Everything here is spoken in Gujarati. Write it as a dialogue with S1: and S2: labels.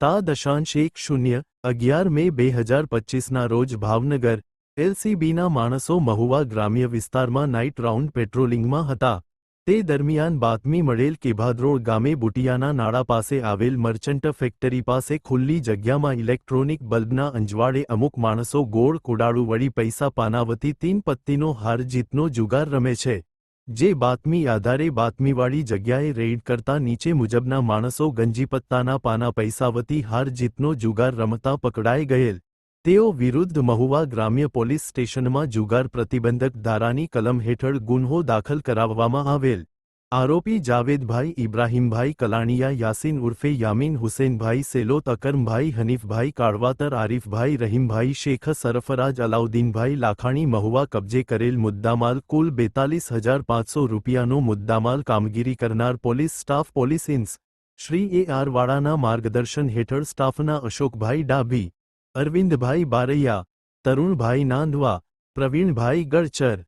S1: તા દશાંશ એક શૂન્ય અગિયાર મે બે હજાર પચીસના રોજ ભાવનગર એલસીબીના માણસો મહુવા ગ્રામ્ય વિસ્તારમાં નાઇટ રાઉન્ડ પેટ્રોલિંગમાં હતા. તે દરમિયાન બાતમી મળેલ કે ભાદરોડ ગામે બુટિયાના નાળા પાસે આવેલ મર્ચન્ટ ફેક્ટરી પાસે ખુલ્લી જગ્યામાં ઇલેક્ટ્રોનિક બલ્બના અંજવાળે અમુક માણસો ગોળ કુડાળુ વળી પૈસા પાનાવતી તીન પત્તીનો હાર જીતનો જુગાર રમે છે. જે બાતમી આધારે બાતમીવાળી જગ્યાએ રેડ કરતા નીચે મુજબના માણસો ગંજીપત્તાના પાના પૈસાવતી હાર જીતનો જુગાર રમતા પકડાઈ ગયેલ. તેઓ વિરુદ્ધ મહુવા ગ્રામ્ય પોલીસ સ્ટેશનમાં જુગાર પ્રતિબંધક ધારાની કલમ હેઠળ ગુન્હો દાખલ કરાવવામાં આવેલ. આરોપી જાવેદભાઈ ઇબ્રાહીમભાઈ કલાણીયા યાસીન ઉર્ફે યામીન હુસેનભાઈ સેલોત અકરમભાઈ હનીફભાઈ કાળવાતર આરીફભાઈ રહીમભાઈ શેખ સરફરાજ અલાઉદ્દીનભાઈ લાખાણી મહુવા કબજે કરેલ મુદ્દામાલ કુલ બેતાલીસ હજાર પાંચસો રૂપિયાનો મુદ્દામાલ કામગીરી કરનાર પોલીસ સ્ટાફ પોલીસ ઇન્સ શ્રી એ આર વાળાના માર્ગદર્શન હેઠળ સ્ટાફના અશોકભાઈ ડાભી અરવિંદભાઈ બારૈયા તરુણભાઈ નાંદવા પ્રવીણભાઈ ગડચર